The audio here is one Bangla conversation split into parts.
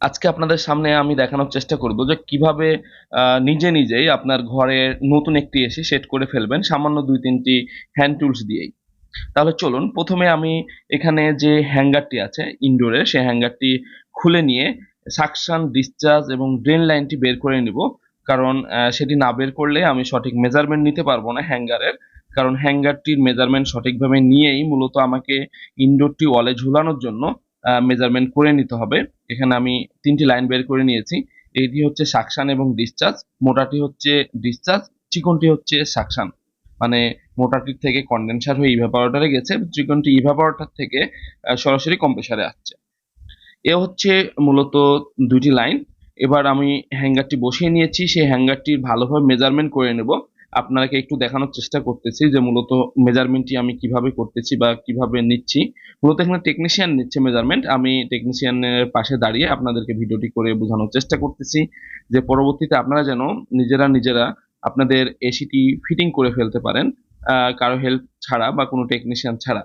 আজকে আপনাদের সামনে আমি দেখানোর চেষ্টা করব যে কীভাবে নিজে নিজেই আপনার ঘরে নতুন একটি এসি সেট করে ফেলবেন, সামান্য দুই তিনটি হ্যান্ড টুলস দিয়েই। তাহলে চলুন, প্রথমে আমি এখানে যে হ্যাঙ্গারটি আছে ইনডোরের সেই হ্যাঙ্গারটি খুলে নিয়ে সাকশন ডিসচার্জ এবং ড্রেন লাইনটি বের করে নিব। কারণ সেটি না বের করলে আমি সঠিক মেজারমেন্ট নিতে পারব না হ্যাঙ্গারের। কারণ হ্যাঙ্গারটির মেজারমেন্ট সঠিকভাবে নিয়েই মূলত আমাকে ইনডোরটি ওয়ালে ঝুলানোর জন্য মেজারমেন্ট করে নিতে হবে। এখানে আমি তিনটি লাইন বের করে নিয়েছি। এটি হচ্ছে সাকশন এবং ডিসচার্জ মোটাটি হচ্ছে ডিসচার্জ চিকনটি হচ্ছে সাকশন মানে মোটাটির থেকে কন্ডেন্সার হয়ে ইভাপোরেটরে গেছে, চিকনটি ইভাপোরেটর থেকে সরাসরি কম্প্রেসারে আসছে। এ হচ্ছে মূলত দুইটি লাইন এবার আমি হ্যাঙ্গারটি বসিয়ে নিয়েছি। সেই হ্যাঙ্গারটির ভালোভাবে মেজারমেন্ট করে নেব। আপনাকে একটু দেখানোর চেষ্টা করতেছি যে মূলত মেজারমেন্টটি আমি কীভাবে করতেছি বা কীভাবে নিচ্ছি। মূলত এখানে টেকনিশিয়ান নিচ্ছে মেজারমেন্ট আমি টেকনিশিয়ানের পাশে দাঁড়িয়ে আপনাদেরকে ভিডিওটি করে বোঝানোর চেষ্টা করতেছি যে পরবর্তীতে আপনারা যেন নিজেরা নিজেরা আপনাদের এসিটি ফিটিং করে ফেলতে পারেন কারও হেল্প ছাড়া বা কোনো টেকনিশিয়ান ছাড়া।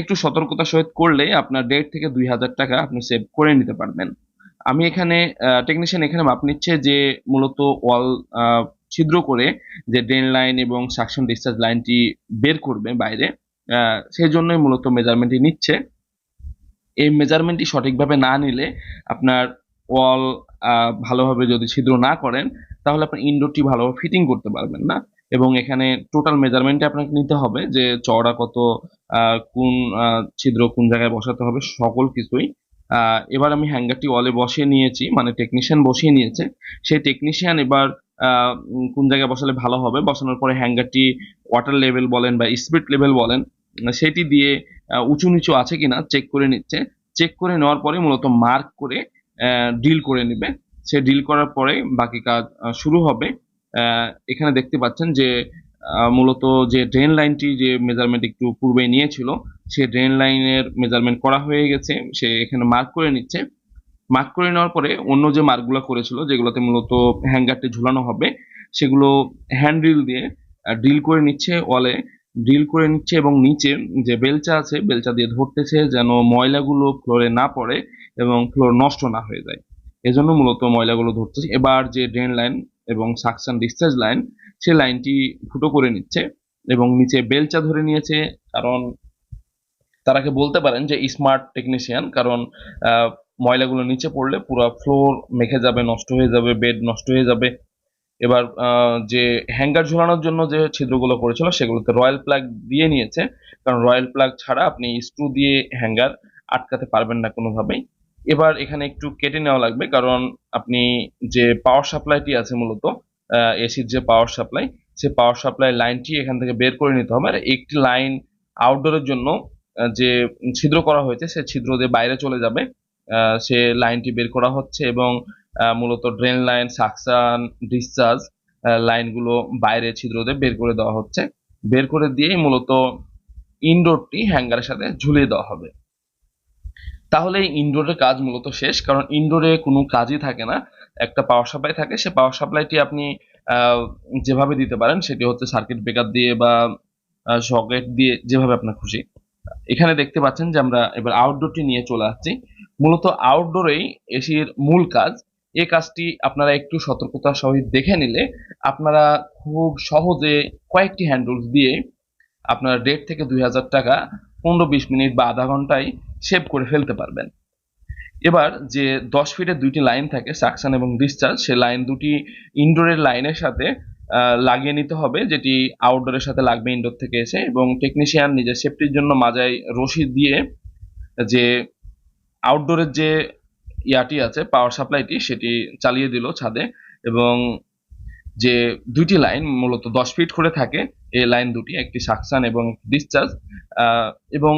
একটু সতর্কতা সহিত করলে আপনার দেড় থেকে দুই হাজার টাকা আপনি সেভ করে নিতে পারবেন। আমি এখানে টেকনিশিয়ান এখানে মাপ নিচ্ছে যে মূলত ওয়াল ছিদ্র করে যে ড্রেন লাইন এবং সাকশন ডিসচার্জ লাইনটি বের করবে বাইরে সেই জন্যই মূলত মেজারমেন্টটি নিচ্ছে। এই মেজারমেন্টটি সঠিকভাবে না নিলে আপনার ওয়াল ভালোভাবে যদি ছিদ্র না করেন, তাহলে আপনার ইনডোরটি ভালোভাবে ফিটিং করতে পারবেন না এবং এখানে টোটাল মেজারমেন্টে আপনাকে নিতে হবে যে চওড়া কত কোন ছিদ্র কোন জায়গায় বসাতে হবে, সকল কিছুই। এবার আমি হ্যাঙ্গারটি ওয়ালে বসিয়ে নিয়েছি মানে টেকনিশিয়ান বসিয়ে নিয়েছে। সেই টেকনিশিয়ান এবার কোন জায়গায় বসালে ভালো হবে? বসানোর পরে হ্যাঙ্গারটি ওয়াটার লেভেল বলেন বা স্পিড লেভেল বলেন সেটি দিয়ে উঁচু নিচু আছে কিনা চেক করে নিচ্ছে। চেক করে নেওয়ার পরে মূলত মার্ক করে ডিল করে নেবে। সে ডিল করার পরে বাকি কাজ শুরু হবে। এখানে দেখতে পাচ্ছেন যে মূলত যে ড্রেন লাইনটি যে মেজারমেন্ট একটু পূর্বে নিয়েছিল, সে ড্রেন লাইনের মেজারমেন্ট করা হয়ে গেছে। সে এখানে মার্ক করে নিচ্ছে। মার্ক করে নেওয়ার পরে অন্য যে মার্কগুলো করেছিল, যেগুলোতে মূলত হ্যাঙ্গারটি ঝুলানো হবে, সেগুলো হ্যান্ড ড্রিল দিয়ে ড্রিল করে নিচ্ছে ওয়ালে ড্রিল করে নিচ্ছে এবং নিচে যে বেলচা আছে, বেলচা দিয়ে ধরতেছে যেন ময়লাগুলো ফ্লোরে না পড়ে এবং ফ্লোর নষ্ট না হয়ে যায়। এজন্য মূলত ময়লাগুলো ধরতেছে। এবার যে ড্রেন লাইন এবং সাকশন ডিসচার্জ লাইন সে লাইনটি ফুটো করে নিচ্ছে এবং নিচে বেলচা ধরে নিয়েছে। কারণ তারাকে বলতে পারেন যে স্মার্ট টেকনিশিয়ান কারণ ময়লাগুলো নিচে পড়লে পুরো ফ্লোর মেখে যাবে, নষ্ট হয়ে যাবে বেড নষ্ট হয়ে যাবে। এবার যে হ্যাঙ্গার ঝোলানোর জন্য যে ছিদ্রগুলো করেছিল সেগুলোতে রয়্যাল প্লাগ দিয়ে নিয়েছে। কারণ রয়্যাল প্লাগ ছাড়া আপনি স্ক্রু দিয়ে হ্যাঙ্গার আটকাতে পারবেন না কোনোভাবেই। এবার এখানে একটু কেটে নেওয়া লাগবে, কারণ আপনি যে পাওয়ার সাপ্লাইটি আছে মূলত এসির যে পাওয়ার সাপ্লাই সে পাওয়ার সাপ্লাই লাইনটি এখান থেকে বের করে নিতে হবে। আর একটি লাইন আউটডোরের জন্য যে ছিদ্র করা হয়েছে, সে ছিদ্র দিয়ে বাইরে চলে যাবে। সে লাইনটি বের করা হচ্ছে এবং মূলত ড্রেন লাইন সাকসান ডিসচার্জ লাইনগুলো বাইরে ছিদ্র দিয়ে বের করে দেওয়া হচ্ছে। বের করে দিয়েই মূলত ইনডোরটি হ্যাঙ্গারের সাথে ঝুলিয়ে দেওয়া হবে। তাহলে এই ইনডোরের কাজ মূলত শেষ, কারণ ইনডোরে কোনো কাজই থাকে না। একটা পাওয়ার সাপ্লাই থাকে, সে পাওয়ার সাপ্লাইটি আপনি যেভাবে দিতে পারেন, সেটি হচ্ছে সার্কিট ব্রেকার দিয়ে বা সকেট দিয়ে যেভাবে আপনার খুশি। এখানে দেখতে পাচ্ছেন যে আমরা এবার আউটডোরটি নিয়ে চলে আসছি। মূলত আউটডোরেই এসির মূল কাজ। এই কাজটি আপনারা একটু সতর্কতার সহিত দেখে নিলে আপনারা খুব সহজে কয়েকটি হ্যান্ডলস দিয়ে আপনার দেড় থেকে দুই হাজার টাকা পনেরো বিশ মিনিট বা আধা ঘন্টায় সেভ করে ফেলতে পারবেন। এবার যে দশ ফিটের দুইটি লাইন থাকে সাকশন এবং ডিসচার্জ সে লাইন দুটি ইনডোরের লাইনের সাথে লাগিয়ে নিতে হবে, যেটি আউটডোরের সাথে লাগবে ইনডোর থেকে এসে, এবং টেকনিশিয়ান নিজের সেফটির জন্য মাজায় রশি দিয়ে যে আউটডোরের যে ইয়াটি আছে পাওয়ার সাপ্লাইটি সেটি চালিয়ে দিল ছাদে, এবং যে দুইটি লাইন মূলত দশ ফিট করে থাকে, এই লাইন দুটি, একটি সাকসান এবং ডিসচার্জ এবং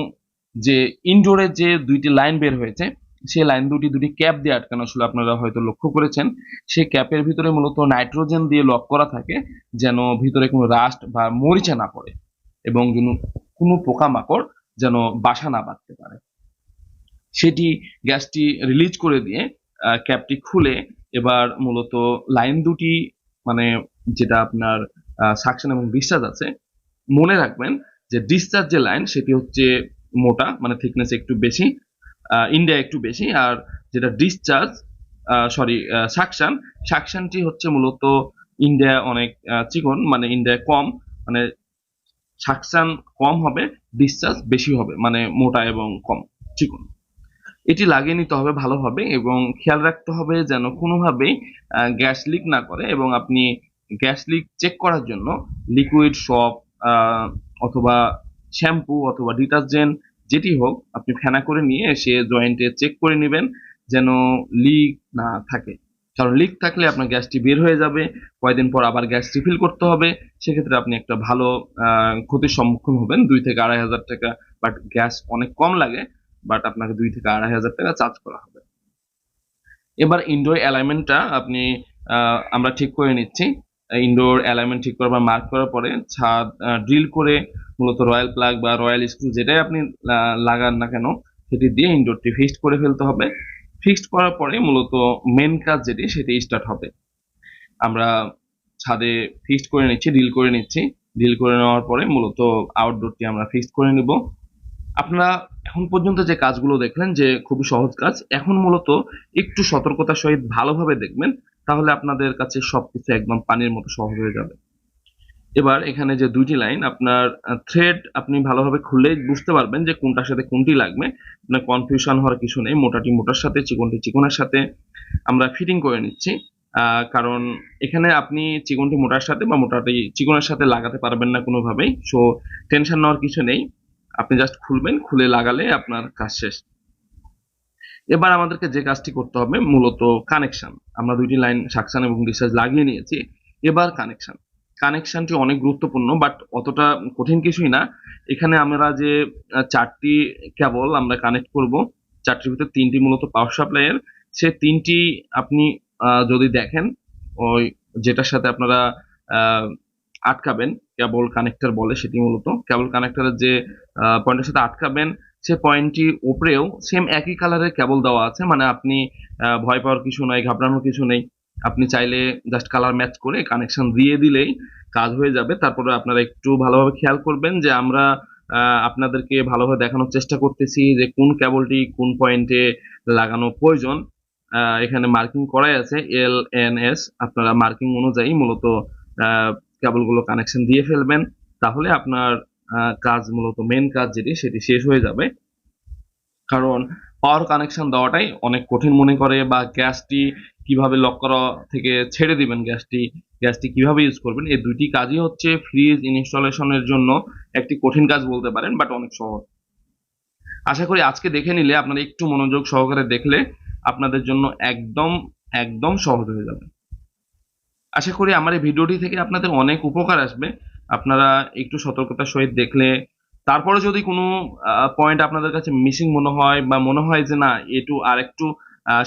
যে ইনডোরের যে দুইটি লাইন বের হয়েছে সেই লাইন দুটি দুটি ক্যাপ দিয়ে আটকানো ছিল আপনারা হয়তো লক্ষ্য করেছেন। সেই ক্যাপের ভিতরে মূলত নাইট্রোজেন দিয়ে লক করা থাকে, যেন ভিতরে কোনো রাস্ট বা মরিচা না পড়ে এবং যেন কোনো পোকামাকড় যেন বাসা না বাঁধতে পারে। সেটি গ্যাসটি রিলিজ করে দিয়ে ক্যাপটি খুলে এবার মূলত লাইন দুটি মানে যেটা আপনার সাকশন এবং ডিসচার্জ আছে, মনে রাখবেন যে ডিসচার্জ যে লাইন সেটি হচ্ছে মোটা মানে থিকনেস একটু বেশি ইন্ডিয়া একটু বেশি, আর যেটা ডিসচার্জ সরি সাকশন সাকশনটি হচ্ছে মূলত ইন্ডিয়া অনেক চিকন মানে ইন্ডিয়া কম মানে সাকশন কম হবে ডিসচার্জ বেশি হবে মানে মোটা এবং কম, চিকন। এটি লাগিয়ে নিতে হবে ভালোভাবে এবং খেয়াল রাখতে হবে যেন কোনোভাবেই গ্যাস লিক না করে এবং আপনি গ্যাস লিক চেক করার জন্য লিকুইড সপ অথবা শ্যাম্পু অথবা ডিটারজেন্ট যেটি হোক, আপনি ফেনা করে নিয়ে এসে জয়েন্টে চেক করে নেবেন যেন লিক না থাকে। কারণ লিক থাকলে আপনার গ্যাসটি বের হয়ে যাবে, কয়েকদিন পর আবার গ্যাস রিফিল করতে হবে। সেক্ষেত্রে আপনি একটা ভালো ক্ষতির সম্মুখীন হবেন। দুই থেকে আড়াই হাজার টাকা বাট গ্যাস অনেক কম লাগে বাট আপনাকে দুই থেকে আড়াই হাজার টাকা চার্জ করা হবে। এবার ইনডোর অ্যালাইনমেন্টটা আপনি আমরা ঠিক করে নিচ্ছি। ইনডোর অ্যালাইনমেন্ট ঠিক করার মার্ক করার পরে ছাদ ড্রিল করে মূলত রয়্যাল প্লাগ বা রয়্যাল স্ক্রু যেটাই আপনি লাগান না কেন, সেটি দিয়ে ইনডোরটি ফিক্সড করে ফেলতে হবে। ফিক্সড করার পরে মূলত মেন কাজ যেটি, সেটি স্টার্ট হবে। আমরা ছাদে ফিক্সড করে নিচ্ছি ডিল করে নিচ্ছি। ডিল করে নেওয়ার পরে মূলত আউটডোরটি আমরা ফিক্সড করে নিব। আপনারা এখন পর্যন্ত যে কাজগুলো দেখলেন, যে খুবই সহজ কাজ, এখন মূলত একটু সতর্কতার সহিত ভালোভাবে দেখবেন। তাহলে আপনাদের কাছে সবকিছু একদম পানির মতো সহজ হয়ে যাবে। এবার এখানে যে দুইটি লাইন, আপনার থ্রেড আপনি ভালোভাবে খুললেই বুঝতে পারবেন যে কোনটার সাথে কোনটি লাগবে। আপনার কনফিউশন হওয়ার কিছু নেই, মোটাটি মোটার সাথে, চিকনটি চিকনের সাথে। আমরা ফিটিং করে নিচ্ছি কারণ এখানে আপনি চিকনটি মোটার সাথে বা মোটাটি চিকনের সাথে লাগাতে পারবেন না কোনোভাবেই। সো টেনশন নেওয়ার কিছু নেই। আপনি জাস্ট খুলবেন, খুলে লাগালে আপনার কাজ শেষ। এবার আমাদেরকে যে কাজটি করতে হবে মূলত কানেকশন আমরা দুইটি লাইন সাকশন এবং ডিসচার্জ লাগিয়ে নিয়েছি। এবার কানেকশন কানেকশনটি অনেক গুরুত্বপূর্ণ বাট অতটা কঠিন কিছুই না। এখানে আমরা যে চারটি কেবল আমরা কানেক্ট করব, চারটির ভিতর তিনটি মূলত পাওয়ার সাপ্লাইয়ের সে তিনটি আপনি যদি দেখেন, ওই যেটার সাথে আপনারা আটকাবেন কেবল কানেক্টর বলে সেটি মূলত। কেবল কানেক্টরের যে পয়েন্টের সাথে আটকাবেন সে পয়েন্টটি উপরেও সেম একই কালারের কেবল দেওয়া আছে। মানে আপনি ভয় পাওয়ার কিছু নাই, ঘাবড়ানোর কিছু নেই। আপনি চাইলে জাস্ট কালার ম্যাচ করে কানেকশন দিয়ে দিলেই কাজ হয়ে যাবে। তারপরে আপনারা একটু ভালোভাবে খেয়াল করবেন যে আমরা আপনাদেরকে ভালোভাবে দেখানোর চেষ্টা করতেছি যে কোন কেবলটি কোন পয়েন্টে লাগানো প্রয়োজন। এখানে মার্কিং করাই আছে এল এন এস আপনারা মার্কিং অনুযায়ী মূলত কেবলগুলো কানেকশন দিয়ে ফেলবেন। তাহলে আপনার কাজ মূলত মেন কাজ যেটি, সেটি শেষ হয়ে যাবে। কারণ পাওয়ার কানেকশন দেওয়াটাই অনেক কঠিন মনে করে বা গ্যাসটি কীভাবে লক করা থেকে ছেড়ে দিবেন, গ্যাসটি গ্যাসটি কীভাবে ইউজ করবেন, এই দুইটি কাজই হচ্ছে ফ্রিজ ইনস্টলেশনের জন্য একটি কঠিন কাজ বলতে পারেন বাট অনেক সহজ। আশা করি আজকে দেখে নিলে, আপনারা একটু মনোযোগ সহকারে দেখলে আপনাদের জন্য একদম একদম সহজ হয়ে যাবে। আশা করি আমার এই ভিডিওটি থেকে আপনাদের অনেক উপকার আসবে। আপনারা একটু সতর্কতার সহিত দেখলে, তারপরে যদি কোনো পয়েন্ট আপনাদের কাছে মিসিং মনে হয় বা মনে হয় যে না একটু আর একটু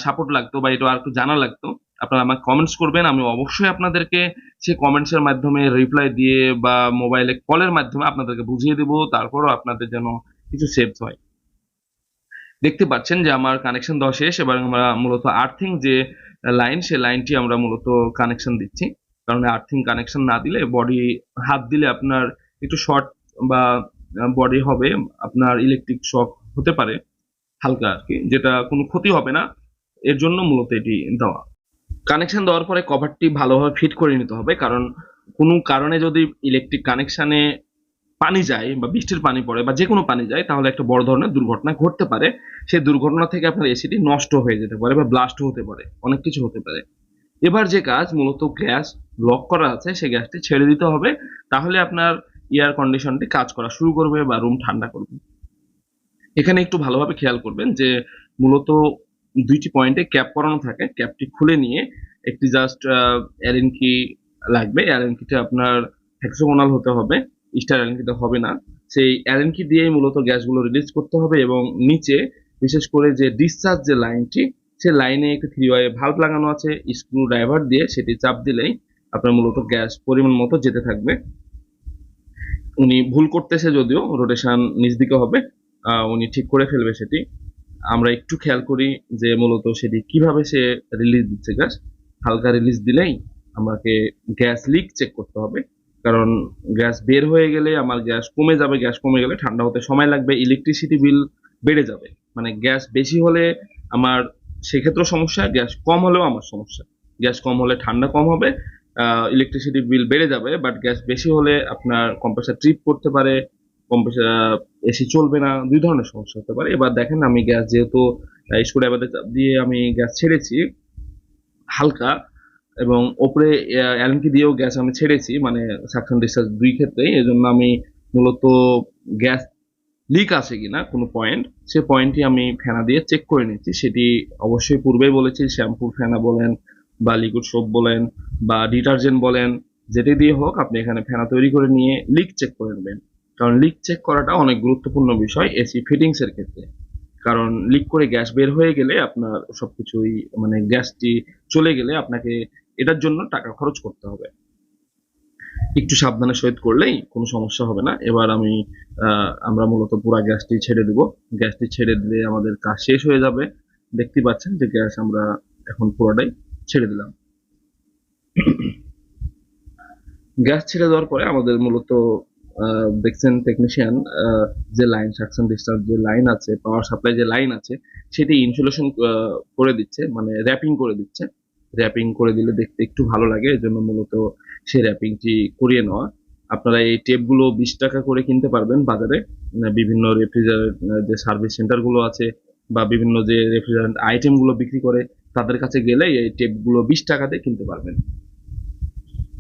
সাপোর্ট লাগতো বা একটু আর একটু জানা লাগতো, আপনারা আমাকে কমেন্টস করবেন। আমি অবশ্যই আপনাদেরকে সেই কমেন্টস এর মাধ্যমে রিপ্লাই দিয়ে বা মোবাইলে কলের মাধ্যমে আপনাদেরকে বুঝিয়ে দেবো, তারপরও আপনাদের যেন কিছু সেভ হয়। দেখতে পাচ্ছেন যে আমার কানেকশন দেওয়া শেষ, এবার আমরা মূলত আর্থিং যে লাইন সে লাইনটি আমরা মূলত কানেকশন দিচ্ছি। কারণ আর্থিং কানেকশন না দিলে বডি হাত দিলে আপনার একটু শর্ট বা বডি হবে, আপনার ইলেকট্রিক শক হতে পারে, হালকা আর কি, যেটা কোনো ক্ষতি হবে না। এর জন্য মূলত এটি দেওয়া। কানেকশন দেওয়ার পরে কভারটি ভালোভাবে ফিট করে নিতে হবে, কারণ কোনো কারণে যদি ইলেকট্রিক কানেকশানে পানি যায় বা বৃষ্টির পানি পড়ে বা যে কোনো পানি যায়, তাহলে একটা বড় ধরনের দুর্ঘটনা ঘটতে পারে। সেই দুর্ঘটনা থেকে আপনার এসিটি নষ্ট হয়ে যেতে পারে বা ব্লাস্ট হতে পারে, অনেক কিছু হতে পারে। এবার যে কাজ মূলত গ্যাস লক করা আছে সেই গ্যাসটি ছেড়ে দিতে হবে। তাহলে আপনার এয়ার কন্ডিশনটি কাজ করা শুরু করবে বা রুম ঠান্ডা করবে। এখানে একটু ভালোভাবে খেয়াল করবেন যে, মূলত দুইটি পয়েন্টে ক্যাপ করানো থাকে। ক্যাপটি খুলে নিয়ে একটি জাস্ট অ্যারেন কি লাগবে। অ্যারেন কিটা আপনার হেক্সাগোনাল হতে হবে। স্টার কিটা হবে না। সেই অ্যারেন কি দিয়েই মূলত গ্যাসগুলো রিলিজ করতে হবে এবং নিচে বিশেষ করে যে ডিসচার্জ যে লাইনটি সে লাইনে একটি থ্রি ওয়াই ভাল্ব লাগানো আছে স্ক্রু ড্রাইভার দিয়ে সেটি চাপ দিলেই আপনার মূলত গ্যাস পরিমাণ মতো যেতে থাকবে। উনি ভুল করতেছে যদিও রোটেশন নিচ দিকে হবে উনি ঠিক করে ফেলবে সেটি। আমরা একটু খেয়াল করি যে মূলত সেটি কীভাবে সে রিলিজ দিচ্ছে গ্যাস হালকা রিলিজ দিলেই আমাকে গ্যাস লিক চেক করতে হবে, কারণ গ্যাস বের হয়ে গেলে, আমার গ্যাস কমে যাবে গ্যাস কমে গেলে ঠান্ডা হতে সময় লাগবে ইলেকট্রিসিটি বিল বেড়ে যাবে। মানে গ্যাস বেশি হলে আমার সেক্ষেত্রেও সমস্যা, গ্যাস কম হলেও আমার সমস্যা। গ্যাস কম হলে ঠান্ডা কম হবে ইলেকট্রিসিটি বিল বেড়ে যাবে বাট গ্যাস বেশি হলে আপনার কম্প্রেসার ট্রিপ করতে পারে কম্প্রেসার এসি চলবে না, দুই ধরনের সমস্যা হতে পারে। এবার দেখেন আমি গ্যাস যেহেতু ড্রাইভারের চাপ দিয়ে আমি গ্যাস ছেড়েছি, হালকা, এবং ওপরে অ্যালেনকি দিয়েও গ্যাস আমি ছেড়েছি মানে সাকশন ডিসচার্জ দুই ক্ষেত্রেই, এজন্য আমি মূলত গ্যাস লিক আছে কিনা, কোনো পয়েন্ট সে পয়েন্টটি আমি ফেনা দিয়ে চেক করে নিচ্ছি। সেটি অবশ্যই পূর্বেই বলেছি শ্যাম্পু ফেনা বলেন বা লিকুইড সোপ বলেন বা ডিটারজেন্ট বলেন, যেটি দিয়ে হোক আপনি এখানে ফেনা তৈরি করে নিয়ে লিক চেক করে নেবেন। কারণ লিক চেক করাটা অনেক গুরুত্বপূর্ণ বিষয় এসি ফিটিংসের ক্ষেত্রে। কারণ লিক করে গ্যাস বের হয়ে গেলে আপনার সবকিছুই মানে গ্যাসটি চলে গেলে আপনাকে এটার জন্য টাকা খরচ করতে হবে। একটু সাবধানে সহিত করলেই কোনো সমস্যা হবে না। এবার আমি আমরা মূলত পুরা গ্যাসটি ছেড়ে দিব। গ্যাসটি ছেড়ে দিলে আমাদের কাজ শেষ হয়ে যাবে। দেখতে পাচ্ছেন যে গ্যাস আমরা এখন পুরোটাই ছেড়ে দিলাম। গ্যাস ছেড়ে দেওয়ার পরে আমাদের মূলত দেখছেন টেকনিশিয়ান যে লাইন সাকশন ডিসচার্জ যে লাইন আছে পাওয়ার সাপ্লাই যে লাইন আছে, সেটি ইনসুলেশন করে দিচ্ছে মানে র্যাপিং করে দিচ্ছে। র্যাপিং করে দিলে দেখতে একটু ভালো লাগে। এজন্য মূলত সেই র্যাপিংটি করিয়ে নেওয়া। আপনারা এই টেপগুলো বিশ টাকা করে কিনতে পারবেন বাজারে। বিভিন্ন রেফ্রিজারেন্ট যে সার্ভিস সেন্টারগুলো আছে বা বিভিন্ন যে রেফ্রিজারেন্ট আইটেমগুলো বিক্রি করে, তাদের কাছে গেলে এই টেপগুলো বিশ টাকাতে কিনতে পারবেন।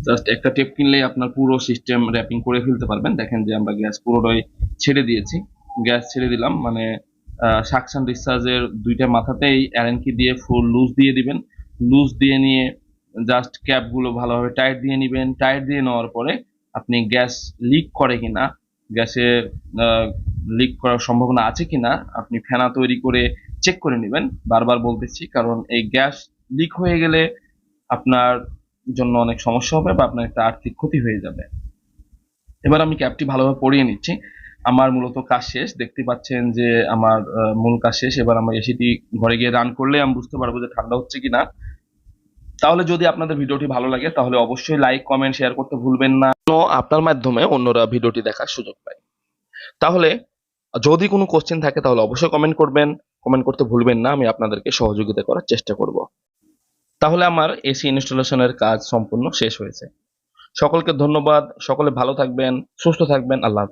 জাস্ট একটা টেপ কিনলেই আপনার পুরো সিস্টেম র্যাপিং করে ফেলতে পারবেন। দেখেন যে আমরা গ্যাস পুরোটাই ছেড়ে দিয়েছি। গ্যাস ছেড়ে দিলাম মানে সাকশন ডিসচার্জের দুইটা মাথাতেই অ্যারেনকি দিয়ে ফুল লুজ দিয়ে দিবেন। লুজ দিয়ে নিয়ে জাস্ট ক্যাপগুলো ভালোভাবে টাইট দিয়ে নেবেন। টাইট দিয়ে নেওয়ার পরে আপনি গ্যাস লিক করে কিনা গ্যাসে লিক করার সম্ভাবনা আছে কিনা, আপনি ফেনা তৈরি করে চেক করে নেবেন। বারবার বলতেছি, কারণ এই গ্যাস লিক হয়ে গেলে আপনার জন্য অনেক সমস্যা হবে বা আপনার একটা আর্থিক ক্ষতি হয়ে যাবে। এবার আমি ক্যাপটি ভালোভাবে পরিয়ে নিচ্ছি। আমার মূলত কাজ শেষ। দেখতে পাচ্ছেন যে আমার মূল কাজ শেষ। এবার আমার এসিটি ঘরে গিয়ে রান করলে আমি বুঝতে পারব যে ঠান্ডা হচ্ছে কিনা। তাহলে যদি আপনাদের ভিডিওটি ভালো লাগে, তাহলে অবশ্যই লাইক কমেন্ট শেয়ার করতে ভুলবেন না। আপনার মাধ্যমে অন্যরা ভিডিওটি দেখার সুযোগ পায়। তাহলে যদি কোনো কোশ্চেন থাকে, তাহলে অবশ্যই কমেন্ট করবেন। কমেন্ট করতে ভুলবেন না, আমি আপনাদেরকে সহযোগিতা করার চেষ্টা করব। তাহলে আমার এসি ইনস্টলেশনের কাজ সম্পূর্ণ শেষ হয়েছে। সকলকে ধন্যবাদ, সকলে ভালো থাকবেন, সুস্থ থাকবেন, আল্লাহ।